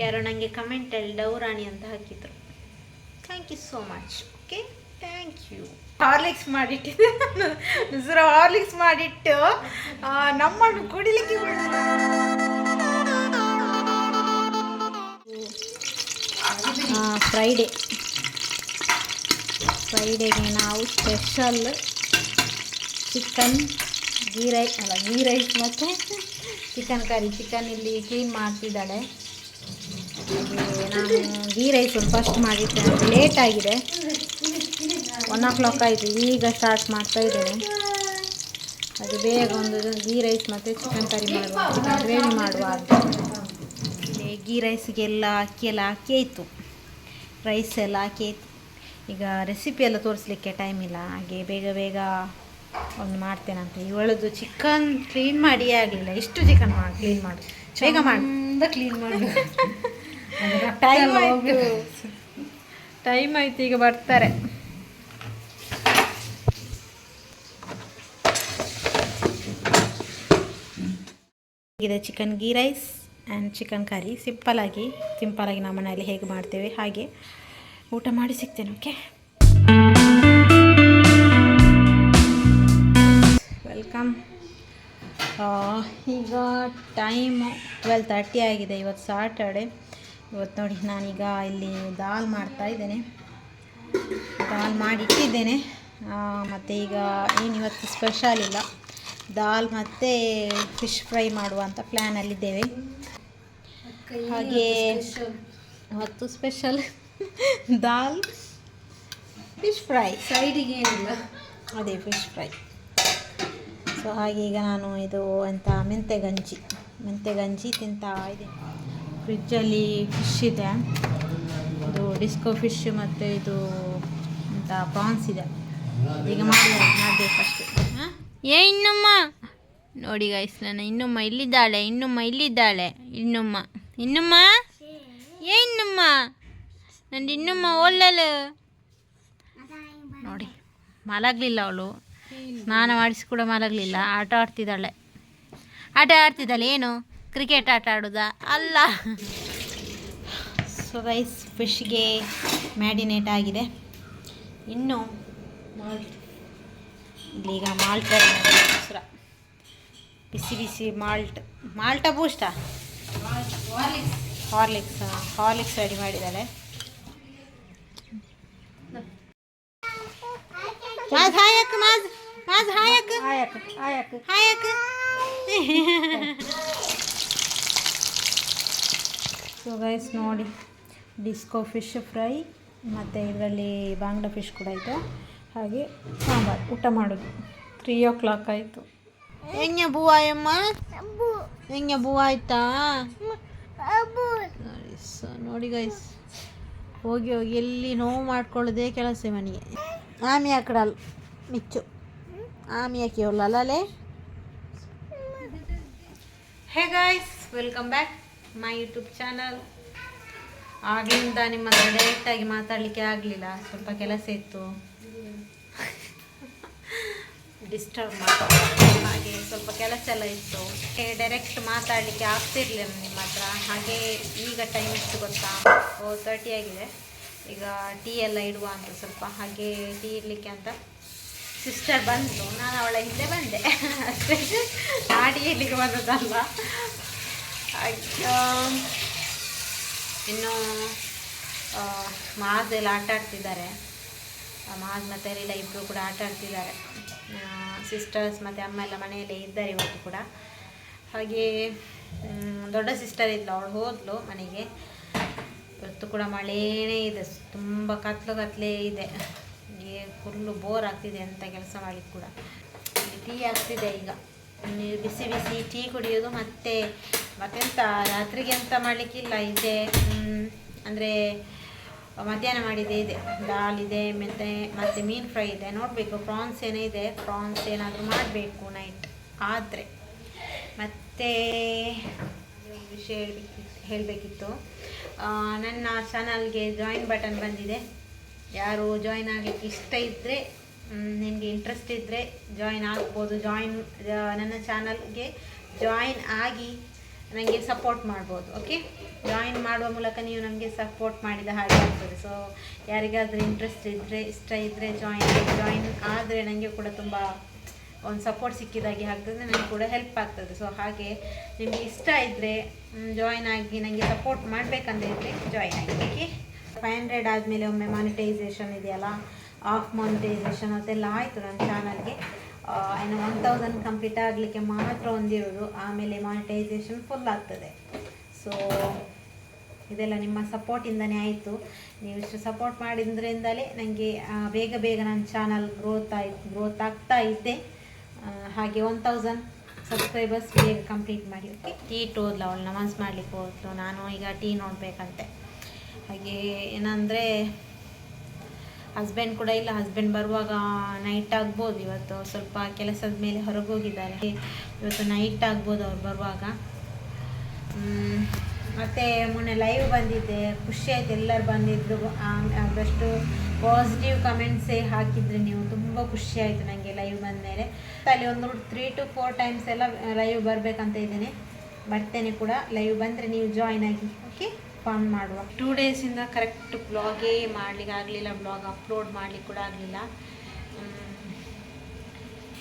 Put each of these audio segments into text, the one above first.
ಯಾರೋ ನನಗೆ ಕಮೆಂಟಲ್ಲಿ ಡೌರಾಣಿ ಅಂತ ಹಾಕಿದ್ರು. Thank you so much okay thank you Horlicks ಮಾಡಿಟ್ಟಿದ್ದೆ ಸರ ಹಾರ್ಲಿಕ್ಸ್ ಮಾಡಿಟ್ಟು ನಮ್ಮನ್ನು ಕುಡಿಲಿಕ್ಕೆ ಫ್ರೈಡೇ ಫ್ರೈಡೇಗೆ ನಾವು ಸ್ಪೆಷಲ್ ಚಿಕನ್ ಗೀ ರೈಸ್ ಅಲ್ಲ ಗೀ ರೈಸ್ ಮತ್ತು ಚಿಕನ್ ಕರಿ ಚಿಕನ್ ಇಲ್ಲಿ ಕ್ಲೀನ್ ಮಾಡ್ತಿದ್ದಾಳೆ. ನಾನು ಗೀ ರೈಸ್ ಒಂದು ಫಸ್ಟ್ ಅಂದರೆ ಲೇಟ್ ಆಗಿದೆ. ಒನ್ ಓ ಕ್ಲಾಕ್ ಆಯಿತು. ಈಗ ಸ್ಟಾರ್ಟ್ ಮಾಡ್ತಾ ಇದ್ದೇನೆ. ಅದು ಬೇಗ ಒಂದು ಗೀ ರೈಸ್ ಮತ್ತು ಚಿಕನ್ ಕರಿ ಮಾಡುವ. ಚಿಕನ್ ಗ್ರೇವಿ ಮಾಡುವ ಅಂತ. ಗೀ ರೈಸ್ಗೆಲ್ಲ ಅಕ್ಕಿ ಎಲ್ಲ ಹಾಕಿ ಆಯಿತು ರೈಸ್ ಎಲ್ಲ ಹಾಕಿ ಆಯಿತು ಈಗ ರೆಸಿಪಿ ಎಲ್ಲ ತೋರಿಸ್ಲಿಕ್ಕೆ ಟೈಮ್ ಇಲ್ಲ. ಹಾಗೆ ಬೇಗ ಬೇಗ ಒಂದು ಮಾಡ್ತೇನಂತೆ ಇವಳದು ಚಿಕನ್ ಕ್ಲೀನ್ ಮಾಡಿಯೇ ಆಗಲಿಲ್ಲ. ಇಷ್ಟು ಚಿಕನ್ ಮಾಡಿ ಕ್ಲೀನ್ ಮಾಡಿ. ಬೇಗ ಮಾಡಿ. ಕ್ಲೀನ್ ಮಾಡಿ. ಟೈಮ್ ಆಯಿತು. ಟೈಮ್ ಆಯ್ತು ಈಗ ಬರ್ತಾರೆ. ಇದೆ chicken ghee rice and chicken curry ಸಿಂಪಲಾಗಿ ಸಿಂಪಲಾಗಿ ನಮ್ಮ ಮನೆಯಲ್ಲಿ ಹೇಗೆ ಮಾಡ್ತೇವೆ ಹಾಗೆ ಊಟ ಮಾಡಿ ಸಿಗ್ತೇನೆ ಓಕೆ ವೆಲ್ಕಮ್ ಈಗ ಟೈಮ್ ಟ್ವೆಲ್ ತರ್ಟಿ ಆಗಿದೆ ಇವತ್ತು ಸಾಟರ್ಡೆ ಇವತ್ತು ನೋಡಿ ನಾನೀಗ ಇಲ್ಲಿ ದಾಲ್ ಮಾಡ್ತಾ ಇದ್ದೇನೆ. ದಾಲ್ ಮಾಡಿಟ್ಟಿದ್ದೇನೆ. ಮತ್ತು ಈಗ ಏನು ಇವತ್ತು ಸ್ಪೆಷಲ್ ಇಲ್ಲ. ದಾಲ್ ಮತ್ತು ಫಿಶ್ ಫ್ರೈ ಮಾಡುವಂಥ ಪ್ಲ್ಯಾನಲ್ಲಿದ್ದೇವೆ ಹಾಗೆ ಇವತ್ತು ಸ್ಪೆಷಲ್ ದಾಲ್ ಫಿಶ್ ಫ್ರೈ ಸೈಡಿಗೆ ಏನಿಲ್ಲ. ಅದೇ ಫಿಶ್ ಫ್ರೈ ಸೊ ಹಾಗೆ ಈಗ ನಾನು ಇದು ಎಂಥ ಮೆಂತೆ ಗಂಜಿ ಮೆಂತೆ ಗಂಜಿ ತಿಂತಾ ಇದ್ದೀನಿ. ಫ್ರಿಜ್ಜಲ್ಲಿ ಫಿಶ್ ಇದೆ. ಇದು ಡಿಸ್ಕೋ ಫಿಶ್ ಮತ್ತು ಇದು ಅಂತ ಪ್ರಾನ್ಸ್ ಇದೆ. ಈಗ ಮಾಡಿ ಫಸ್ಟ್ ಹಾಂ? ಏ, ಇನ್ನುಮ್ಮ? ನೋಡಿ ಗೈಸ್ ನನ್ನ ಇನ್ನುಮ್ಮ ಇಲ್ಲಿದ್ದಾಳೆ ಇನ್ನುಮ್ಮ ಇಲ್ಲಿದ್ದಾಳೆ. ಇನ್ನುಮ್ಮ ಇನ್ನುಮ್ಮ? ಏ, ಇನ್ನೊಮ್ಮ? ನಂದು ಇನ್ನುಮ್ಮ ಒಳ್ಳಲು ನೋಡಿ, ಮಲಗಲಿಲ್ಲ ಅವಳು. ಸ್ನಾನ ಮಾಡಿಸಿ ಕೂಡ ಮಲಗಲಿಲ್ಲ. ಆಟ ಆಡ್ತಿದ್ದಾಳೆ. ಆಟ ಆಡ್ತಿದ್ದಾಳೆ, ಏನು? ಕ್ರಿಕೆಟ್ ಆಟ ಆಡೋದಾ? ಅಲ್ಲ. ಸೊ ರೈಸ್ ಫಿಶ್ಗೆ ಮ್ಯಾಡಿನೇಟ್ ಆಗಿದೆ. ಇನ್ನು ಇಲ್ಲೀಗ ಮಾಲ್ಟ್ ಬಿಸಿ ಬಿಸಿ ಮಾಲ್ಟ್ ಮಾಲ್ಟ ಬೂಸ್ಟಾ ಹಾರ್ಲಿಕ್ಸ್ ಹಾರ್ಲಿಕ್ಸ್ ರೆಡಿ ಮಾಡಿದ್ದಾಳೆ ಮಾಜ್ ಹಾಯಕ್ ಮಾಜ್ ಮಾಜ್ ಹಾಯಕ್ ಹಾಯಕ್ ಹಾಯಕ್ ಹಾಯಕ್ ಸೊ ಗೈಸ್ ನೋಡಿ ಡಿಸ್ಕೋ ಫಿಶ್ ಫ್ರೈ ಮತ್ತು ಇದರಲ್ಲಿ ಬಾಂಗ್ಡಾ ಫಿಶ್ ಕೂಡ ಇದೆ ಹಾಗೆ ಸಾಂಬಾರು ಊಟ ಮಾಡೋದು. ತ್ರೀ ಓ ಕ್ಲಾಕ್ ಆಯಿತು. ಹೆಂಗೆ ಬೂ ಆಯಮ್ಮ ಹೆಂಗ ಬೂ ಆಯ್ತಾ? ನೋಡಿ ಸೊ ನೋಡಿ ಗೈಸ್ ಹೋಗಿ ಹೋಗಿ ಎಲ್ಲಿ ನೋವು ಮಾಡ್ಕೊಳ್ಳೋದೇ ಕೆಲಸ ಮನೆಗೆ. ಆಮಿ ಹಾಕಡಲ್ಲ ಮಿಚ್ಚು. ಆಮಿ ಹಾಕಿ ಅಲ್ಲೇ hey guys welcome back my YouTube channel. ಆಗಲಿಂದ ನಿಮ್ಮ ಹತ್ರ ಡೈರೆಕ್ಟಾಗಿ ಮಾತಾಡಲಿಕ್ಕೆ ಆಗಲಿಲ್ಲ. ಸ್ವಲ್ಪ ಕೆಲಸ ಇತ್ತು. ಡಿಸ್ಟರ್ಬ್ ಮಾಡ್ತಾರೆ ಹಾಗೆ ಸ್ವಲ್ಪ ಕೆಲಸ ಎಲ್ಲ ಇತ್ತು. ಡೈರೆಕ್ಟ್ ಮಾತಾಡಲಿಕ್ಕೆ ಆಗ್ತಿರ್ಲಿಲ್ಲ ನಿಮ್ಮ ಹತ್ರ. ಹಾಗೆ ಈಗ ಟೈಮ್ ಇಷ್ಟು ಗೊತ್ತಾ? ಓ ತರ್ಟಿ ಆಗಿದೆ. ಈಗ ಟೀ ಎಲ್ಲ ಇಡುವ ಅಂತ ಸ್ವಲ್ಪ ಹಾಗೆ ಟೀ ಇಡಲಿಕ್ಕೆ ಅಂತ ಸಿಸ್ಟರ್ ಬಂದು ನಾನು ಅವಳ ಹಿಂದೆ ಬಂದೆ. ಅಷ್ಟೇ ಟೀ ಇಲ್ಲಿಗೆ ಬಂದದ್ದಲ್ಲ ಹಾಗೆ ಇನ್ನು ಎಲ್ಲ ಆಟ ಆಡ್ತಿದ್ದಾರೆ. ಮಾಜ್ ಮತ್ತು ಎಲ್ಲ ಇಬ್ಬರು ಕೂಡ ಆಟ ಆಡ್ತಿದ್ದಾರೆ. ಸಿಸ್ಟರ್ಸ್ ಮತ್ತು ಅಮ್ಮ ಎಲ್ಲ ಮನೆಯಲ್ಲೇ ಇದ್ದಾರೆ ಇವತ್ತು ಕೂಡ. ಹಾಗೆ ದೊಡ್ಡ ಸಿಸ್ಟರ್ ಇದ್ಲು, ಅವಳು ಹೋದ್ಲು ಮನೆಗೆ. ಇವತ್ತು ಕೂಡ ಮಳೆನೇ ಇದೆ, ತುಂಬ ಕತ್ಲು ಕತ್ಲೇ ಇದೆ. ಫುಲ್ಲು ಬೋರ್ ಆಗ್ತಿದೆ ಅಂತ ಕೆಲಸ ಮಾಡಲಿಕ್ಕೆ ಕೂಡ. ಟೀ ಆಗ್ತಿದೆ ಈಗ. ನೀರು ಬಿಸಿ ಬಿಸಿ ಟೀ ಕುಡಿಯೋದು ಮತ್ತೆ ಮತ್ತೆಂತ? ರಾತ್ರಿಗೆ ಎಂತ ಮಾಡಲಿಕ್ಕಿಲ್ಲ ಇದೆ. ಅಂದರೆ ಮಧ್ಯಾಹ್ನ ಮಾಡಿದೆ ಇದೆ. ದಾಲ್ ಇದೆ ಮತ್ತು ಮತ್ತು ಮೀನು ಫ್ರೈ ಇದೆ. ನೋಡಬೇಕು ಪ್ರಾನ್ಸ್ ಏನೇ ಇದೆ ಪ್ರಾನ್ಸ್ ಏನಾದರೂ ಮಾಡಬೇಕು ನೈಟ್ ಆದರೆ ಮತ್ತು ವಿಷಯ ಹೇಳಬೇಕಿತ್ತು. ಹೇಳಬೇಕಿತ್ತು ನನ್ನ ಚಾನಲ್ಗೆ ಜಾಯಿನ್ ಬಟನ್ ಬಂದಿದೆ. ಯಾರು ಜಾಯಿನ್ ಆಗಲಿಕ್ಕೆ ಇಷ್ಟ ಇದ್ದರೆ ನಿಮಗೆ ಇಂಟ್ರೆಸ್ಟ್ ಇದ್ದರೆ ಜಾಯಿನ್ ಆಗ್ಬೋದು. ಜಾಯಿನ್ ನನ್ನ ಚಾನಲ್ಗೆ ಜಾಯಿನ್ ಆಗಿ ನನಗೆ ಸಪೋರ್ಟ್ ಮಾಡ್ಬೋದು ಓಕೆ ಜಾಯಿನ್ ಮಾಡುವ ಮೂಲಕ ನೀವು ನನಗೆ ಸಪೋರ್ಟ್ ಮಾಡಿದ ಹಾಗೆ ಆಗ್ತದೆ. ಸೊ ಯಾರಿಗಾದರೂ ಇಂಟ್ರೆಸ್ಟ್ ಇದ್ದರೆ ಇಷ್ಟ ಇದ್ದರೆ ಜಾಯಿನ್ ಜಾಯಿನ್ ಆದರೆ ನನಗೆ ಕೂಡ ತುಂಬ ಒಂದು ಸಪೋರ್ಟ್ ಸಿಕ್ಕಿದಾಗೆ ಆಗ್ತದೆ. ನನಗೆ ಕೂಡ ಹೆಲ್ಪ್ ಆಗ್ತದೆ. ಸೊ ಹಾಗೆ ನಿಮಗೆ ಇಷ್ಟ ಇದ್ದರೆ ಜಾಯಿನ್ ಆಗಿ ನನಗೆ ಸಪೋರ್ಟ್ ಮಾಡಬೇಕಂತ ಇದ್ದರೆ ಜಾಯಿನ್ ಆಗಿ ಓಕೆ ಫೈವ್ ಹಂಡ್ರೆಡ್ ಆದಮೇಲೆ ಒಮ್ಮೆ ಮಾನಿಟೈಸೇಷನ್ ಇದೆಯಲ್ಲ ಆಫ್ ಮಾನಿಟೈಸೇಷನ್ ಅದೆಲ್ಲ ಆಯಿತು ನನ್ನ ಚಾನಲ್ಗೆ ಏನು ಒನ್ ತೌಸಂಡ್ ಕಂಪ್ಲೀಟ್ ಆಗಲಿಕ್ಕೆ ಮಾತ್ರ ಒಂದಿರೋದು, ಆಮೇಲೆ ಮಾನಿಟೈಸೇಷನ್ ಫುಲ್ ಆಗ್ತದೆ. ಸೊ ಇದೆಲ್ಲ ನಿಮ್ಮ ಸಪೋರ್ಟಿಂದನೇ ಆಯಿತು. ನೀವು ಇಷ್ಟು ಸಪೋರ್ಟ್ ಮಾಡಿದ್ರಿಂದಲೇ ನನಗೆ ಬೇಗ ಬೇಗ ನನ್ನ ಚಾನಲ್ ಗ್ರೋತ್ ಆಯ್ತು ಗ್ರೋತ್ ಆಗ್ತಾ ಇದ್ದೆ ಹಾಗೆ ಒನ್ ತೌಸಂಡ್ ಸಬ್ಸ್ಕ್ರೈಬರ್ಸ್ ಬೇಗ ಕಂಪ್ಲೀಟ್ ಮಾಡಿ ಓಕೆ ಟೀ ಟೋದ್ಲ ಅವಳು ನಮಾಜ್ ಮಾಡಲಿಕ್ಕೆ ಹೋದ್ರು. ನಾನು ಈಗ ಟೀ ನೋಡಬೇಕಂತೆ. ಹಾಗೆ ಏನಂದರೆ ಹಸ್ಬೆಂಡ್ ಕೂಡ ಇಲ್ಲ ಹಸ್ಬೆಂಡ್ ಬರುವಾಗ ನೈಟ್ ಆಗ್ಬೋದು. ಇವತ್ತು ಸ್ವಲ್ಪ ಕೆಲಸದ ಮೇಲೆ ಹೊರಗೋಗಿದ್ದಾರೆ. ಇವತ್ತು ನೈಟ್ ಆಗ್ಬೋದು ಅವ್ರು ಬರುವಾಗ. ಮತ್ತು ಮೊನ್ನೆ ಲೈವ್ ಬಂದಿದ್ದೆ. ಖುಷಿ ಆಯ್ತು, ಎಲ್ಲರೂ ಬಂದಿದ್ರು. ಆದಷ್ಟು ಪಾಸಿಟಿವ್ ಕಮೆಂಟ್ಸೇ ಹಾಕಿದ್ರಿ ನೀವು. ತುಂಬ ಖುಷಿ ಆಯಿತು ನನಗೆ ಲೈವ್ ಬಂದಮೇಲೆ. ಅಲ್ಲಿ ಒಂದು ತ್ರೀ ಟು ಫೋರ್ ಟೈಮ್ಸ್ ಎಲ್ಲ ಲೈವ್ ಬರಬೇಕಂತ ಇದ್ದೇನೆ. ಬರ್ತೇನೆ ಕೂಡ. ಲೈವ್ ಬಂದರೆ ನೀವು ಜಾಯ್ನ್ ಆಗಿ ಓಕೆ ಫಾರ್ಮ್ ಮಾಡುವ. ಟೂ ಡೇಸಿಂದ ಕರೆಕ್ಟ್ ಬ್ಲಾಗೇ ಮಾಡ್ಲಿಕ್ಕೆ ಆಗಲಿಲ್ಲ ಬ್ಲಾಗ್ ಅಪ್ಲೋಡ್ ಮಾಡಲಿಕ್ಕೆ ಕೂಡ ಆಗಲಿಲ್ಲ.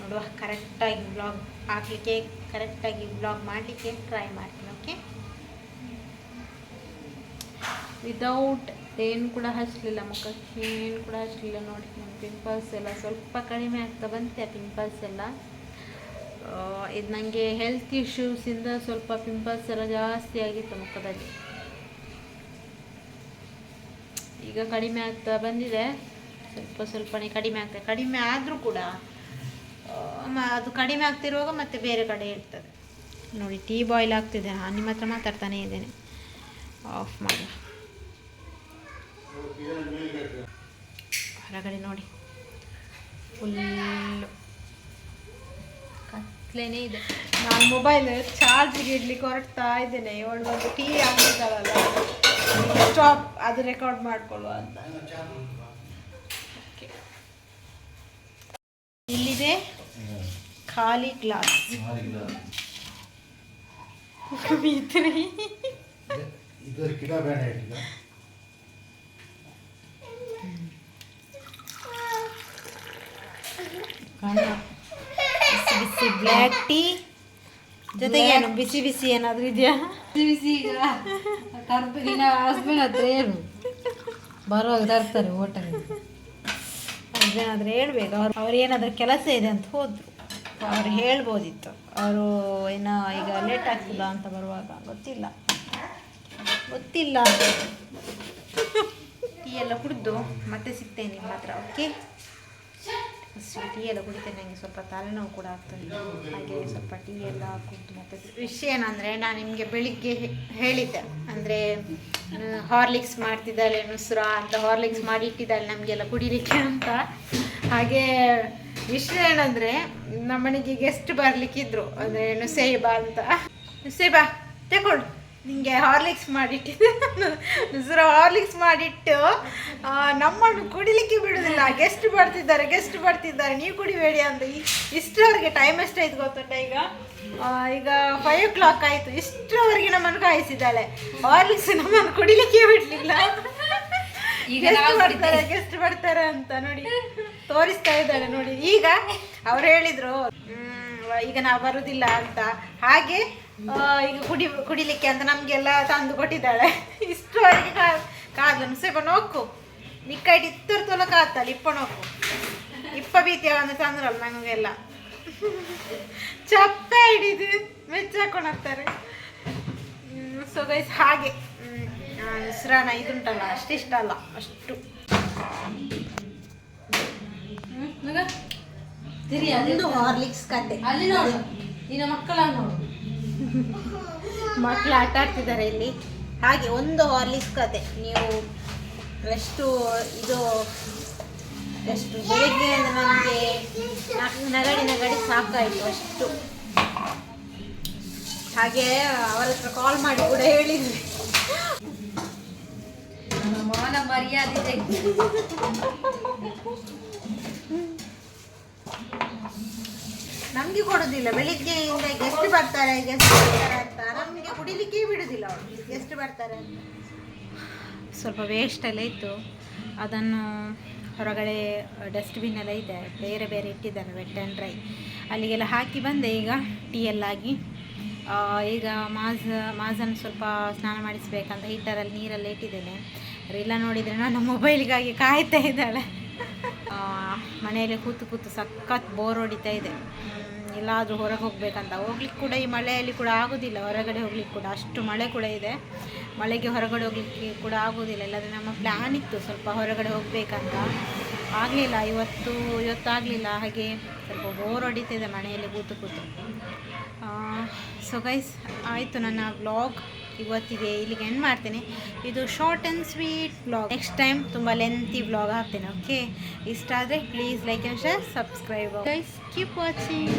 ನೋಡುವ ಕರೆಕ್ಟಾಗಿ ಬ್ಲಾಗ್ ಹಾಕಲಿಕ್ಕೆ ಕರೆಕ್ಟಾಗಿ ಬ್ಲಾಗ್ ಮಾಡಲಿಕ್ಕೆ ಟ್ರೈ ಮಾಡ್ತೀನಿ ಓಕೆ ವಿದೌಟ್ ಏನು ಕೂಡ ಹಚ್ಚಲಿಲ್ಲ ಮುಖಕ್ಕೆ ಏನು ಕೂಡ ಹಚ್ಚಲಿಲ್ಲ ನೋಡಿ, ನನ್ನ ಪಿಂಪಲ್ಸ್ ಎಲ್ಲ ಸ್ವಲ್ಪ ಕಡಿಮೆ ಆಗ್ತಾ ಬಂತೆ ಪಿಂಪಲ್ಸ್ ಎಲ್ಲ. ಇದು ನನಗೆ ಹೆಲ್ತ್ ಇಶ್ಯೂಸಿಂದ ಸ್ವಲ್ಪ ಪಿಂಪಲ್ಸ್ ಎಲ್ಲ ಜಾಸ್ತಿ ಆಗಿತ್ತು ಮುಖದಲ್ಲಿ ಈಗ ಕಡಿಮೆ ಆಗ್ತಾ ಬಂದಿದೆ. ಸ್ವಲ್ಪ ಸ್ವಲ್ಪನೇ ಕಡಿಮೆ ಆಗ್ತದೆ ಕಡಿಮೆ ಆದರೂ ಕೂಡ ಅದು ಕಡಿಮೆ ಆಗ್ತಿರುವಾಗ ಮತ್ತೆ ಬೇರೆ ಕಡೆ ಇರ್ತದೆ. ನೋಡಿ, ಟೀ ಬಾಯ್ಲ್ ಆಗ್ತಿದೆ. ನಾನು ನಿಮ್ಮ ಹತ್ರ ಮಾತಾಡ್ತಾನೆ ಇದ್ದೇನೆ. ಆಫ್ ಮಾಡಿ. ಹೊರಗಡೆ ನೋಡಿ. ಫುಲ್ಲು ಕತ್ಲೇನೇ ಇದೆ. ನಾನು ಮೊಬೈಲ್ ಚಾರ್ಜಿಗೆ ಇಡ್ಲಿಕ್ಕೆ ಹೊರಡ್ತಾ ಇದ್ದೇನೆ. ಇವಳು ಒಂದು ಟೀ ಆಗಿದ್ದಾಳಲ್ಲ ಸ್ಟಾಪ್ ಅದು ರೆಕಾರ್ಡ್ ಮಾಡಿಕೊಳ್ಳುವ ಅಂತ. ಇಲ್ಲಿದೆ ಖಾಲಿ ಗ್ಲಾಸ್ ಬೇಡ ಬಿಸಿ ಬಿಸಿ ಬ್ಲ್ಯಾಕ್ ಟೀ ಜೊತೆಗೆ ಬಿಸಿ ಬಿಸಿ ಏನಾದರೂ ಇದೆಯಾ? ಬಿಸಿ ಈಗ ತರ್ತೀನಿ ಹಸ್ಬೆಂಡ್ ಹತ್ರ ಏನು ಬರುವಾಗ ತರ್ತಾರೆ ಹೋಟೆಲ್ ಅದೇನಾದರೂ ಹೇಳ್ಬೇಕು. ಅವ್ರು ಅವ್ರು ಏನಾದರೂ ಕೆಲಸ ಇದೆ ಅಂತ ಹೋದ್ರು. ಅವ್ರು ಹೇಳ್ಬೋದಿತ್ತು. ಅವರು ಏನೋ ಈಗ ಲೇಟ್ ಆಗ್ತದ ಅಂತ ಬರುವಾಗ ಗೊತ್ತಿಲ್ಲ. ಗೊತ್ತಿಲ್ಲ. ಟೀ ಎಲ್ಲ ಕುಡಿದು ಮತ್ತೆ ಸಿಗ್ತೇನೆ ನಿಮ್ಮ ಹತ್ರ ಓಕೆ ಟೀ ಎಲ್ಲ ಕುಡಿತೇನೆ ನನಗೆ ಸ್ವಲ್ಪ ತಲೆನೋವು ಕೂಡ ಆಗ್ತದೆ. ಹಾಗೆ ಸ್ವಲ್ಪ ಟೀ ಎಲ್ಲ ಕುಡಿದು ಮತ್ತೆ ವಿಷಯ ಏನಂದರೆ ನಾನು ನಿಮಗೆ ಬೆಳಿಗ್ಗೆ ಹೇಳಿದ್ದೆ. ಅಂದರೆ ಹಾರ್ಲಿಕ್ಸ್ ಮಾಡ್ತಿದ್ದಾಳೆ, ನುಸ್ರಾ ಅಂತ ಹಾರ್ಲಿಕ್ಸ್ ಮಾಡಿ ಇಟ್ಟಿದ್ದಾಳೆ ನಮಗೆಲ್ಲ ಕುಡಿಲಿಕ್ಕೆ ಅಂತ. ಹಾಗೆ ವಿಷಯ ಏನಂದರೆ, ನಮ್ಮನೆಗೆ ಗೆಸ್ಟ್ ಬರಲಿಕ್ಕಿದ್ರು. ಅಂದರೆ ನುಸೇಬಾ ಅಂತ. ನುಸೇಬಾ, ತಗೊಳ್ಳು. ನಿಂಗೆ ಹಾರ್ಲಿಕ್ಸ್ ಮಾಡಿಟ್ಟಿದ್ದೆ ನುಸ್ರಾ ಹಾರ್ಲಿಕ್ಸ್ ಮಾಡಿಟ್ಟು ನಮ್ಮನ್ನು ಕುಡಿಲಿಕ್ಕೆ ಬಿಡುದಿಲ್ಲ ಗೆಸ್ಟ್ ಬರ್ತಿದ್ದಾರೆ ಗೆಸ್ಟ್ ಬರ್ತಿದ್ದಾರೆ. ನೀವು ಕುಡಿಬೇಡಿ ಅಂತ ಇಷ್ಟರವರೆಗೆ ಟೈಮ್ ಎಷ್ಟಾಯ್ತು ಗೊತ್ತುಂಟ ಈಗ? ಈಗ ಫೈವ್ ಓ ಕ್ಲಾಕ್ ಆಯಿತು. ಇಷ್ಟರವರೆಗೆ ನಮ್ಮನ್ನು ಕಾಯಿಸಿದ್ದಾಳೆ. ಹಾರ್ಲಿಕ್ಸ್ ನಮ್ಮನ್ನು ಕುಡಿಲಿಕ್ಕೆ ಬಿಡಲಿಲ್ಲ. ಈಗ ಬರ್ತಾರೆ ಗೆಸ್ಟ್ ಬರ್ತಾರೆ ಅಂತ ನೋಡಿ ತೋರಿಸ್ತಾ ಇದ್ದಾಳೆ ನೋಡಿ. ಈಗ ಅವ್ರು ಹೇಳಿದ್ರು ಈಗ ನಾವು ಬರುವುದಿಲ್ಲ ಅಂತ. ಹಾಗೆ ಈಗ ಕುಡಿ ಕುಡಿಲಿಕ್ಕೆ ಅಂತ ನಮ್ಗೆಲ್ಲ ತಂದು ಕೊಟ್ಟಿದ್ದಾಳೆ. ಇಷ್ಟವರೆಗೆ ಕಾ ಕಾದ್ಲು ಸೇಪ ನೋಕು ನಿಕ್ಕೈಟ್ ಇತ್ತರ ತೊಲ ಕಾತಲ್ಲ ಇಪ್ಪ ನೋಕು ಇಪ್ಪ ಬೀತಿಯ ಒಂದು ತಂದ್ರಲ್ಲ ನಮಗೆಲ್ಲ ಚಪ್ಪ ಹಿಡಿದು ಮೆಚ್ಚ ಹೋಗ್ತಾರೆ. ಸೊ ಗೈಸ್ ಹಾಗೆ. ಹೆಸರಾನ ಇದುಂಟಲ್ಲ ಅಷ್ಟಿಷ್ಟ ಅಲ್ಲ ಅಷ್ಟು. ಹಾರ್ಲಿಕ್ಸ್ ಕತೆ. ಅಲ್ಲಿ ನೋಡು. ನಿನ್ನ ಮಕ್ಕಳ ನೋಡು. ಮಕ್ಕಳು ಆಟ ಆಡ್ತಿದ್ದಾರೆ ಇಲ್ಲಿ. ಹಾಗೆ ಒಂದು ಹಾರ್ಲಿಕ್ಸ್ ಕತೆ. ನೀವು ಎಷ್ಟು ಇದು ಎಷ್ಟು ಬೆಳಿಗ್ಗೆ ನಮಗೆ ನಗಡಿ ನಗಡಿ ಸಾಕಾಯಿತು ಅಷ್ಟು. ಹಾಗೆ ಅವರ ಹತ್ರ ಕಾಲ್ ಮಾಡಿ ಕೂಡ ಹೇಳಿದ್ವಿ. ಮಾನ ಮರ್ಯಾದೆ ನಮಗೆ ಕೊಡೋದಿಲ್ಲ. ಬೆಳಿಗ್ಗೆಯಿಂದ ಗೆಸ್ಟ್ ಬರ್ತಾರೆ ಗೆಸ್ಟ್ ಬರ್ತಾರೆ ಅಂತ. ನಮಗೆ ಕುಡಿಲಿಕ್ಕೆ ಬಿಡುದಿಲ್ಲ ಅವಳು ಗೆಸ್ಟ್ ಬರ್ತಾರೆ ಅಂತ. ಸ್ವಲ್ಪ ವೇಸ್ಟ್ ಎಲ್ಲ ಇತ್ತು. ಅದನ್ನು ಹೊರಗಡೆ ಡಸ್ಟ್ಬಿನ್ ಎಲ್ಲ ಇದೆ. ಬೇರೆ ಬೇರೆ ಇಟ್ಟಿದ್ದಾರೆ ವೆಟ್ ಆ್ಯಂಡ್ ಡ್ರೈ ಅಲ್ಲಿಗೆಲ್ಲ ಹಾಕಿ ಬಂದೆ ಈಗ ಟೀ ಎಲ್ಲಾಗಿ ಈಗ ಮಾಜ್ ಮಾಜನ್ನು ಸ್ವಲ್ಪ ಸ್ನಾನ ಮಾಡಿಸ್ಬೇಕಂತ ಹೀಟರಲ್ಲಿ ನೀರೆಲ್ಲ ಇಟ್ಟಿದ್ದೇನೆ. ಇಲ್ಲ ನೋಡಿದರೆ ನಾನು ಮೊಬೈಲಿಗಾಗಿ ಕಾಯ್ತಾ ಇದ್ದಾಳೆ. ಮನೆಯಲ್ಲಿ ಕೂತು ಕೂತು ಸಖತ್ ಬೋರ್ ಹೊಡಿತಾ ಇದೆ. ಎಲ್ಲಾದರೂ ಹೊರಗೆ ಹೋಗಬೇಕಂತ. ಹೋಗ್ಲಿಕ್ಕೆ ಕೂಡ ಈ ಮಳೆಯಲ್ಲಿ ಕೂಡ ಆಗೋದಿಲ್ಲ. ಹೊರಗಡೆ ಹೋಗ್ಲಿಕ್ಕೆ ಕೂಡ ಅಷ್ಟು ಮಳೆ ಕೂಡ ಇದೆ. ಮಳೆಗೆ ಹೊರಗಡೆ ಹೋಗ್ಲಿಕ್ಕೆ ಕೂಡ ಆಗೋದಿಲ್ಲ. ಇಲ್ಲಾಂದರೆ ನಮ್ಮ ಪ್ಲ್ಯಾನ್ ಇತ್ತು ಸ್ವಲ್ಪ ಹೊರಗಡೆ ಹೋಗಬೇಕಂತ. ಆಗಲಿಲ್ಲ. ಇವತ್ತು ಆಗಲಿಲ್ಲ. ಹಾಗೆ ಸ್ವಲ್ಪ ಬೋರ್ ಹೊಡಿತಿದೆ ಮನೆಯಲ್ಲಿ ಕೂತು ಕೂತು. ಸೊ ಗೈಸ್ ಆಯಿತು ನನ್ನ ವ್ಲಾಗ್ ಇವತ್ತಿಗೆ ಇಲ್ಲಿಗೆ ಎಂಡ್ ಮಾಡ್ತೇನೆ. ಇದು short and sweet blog next time ತುಂಬ ಲೆಂತಿ ಬ್ಲಾಗ್ ಹಾಕ್ತೇನೆ ಓಕೆ ಇಷ್ಟ ಆದರೆ please like and share subscribe guys keep watching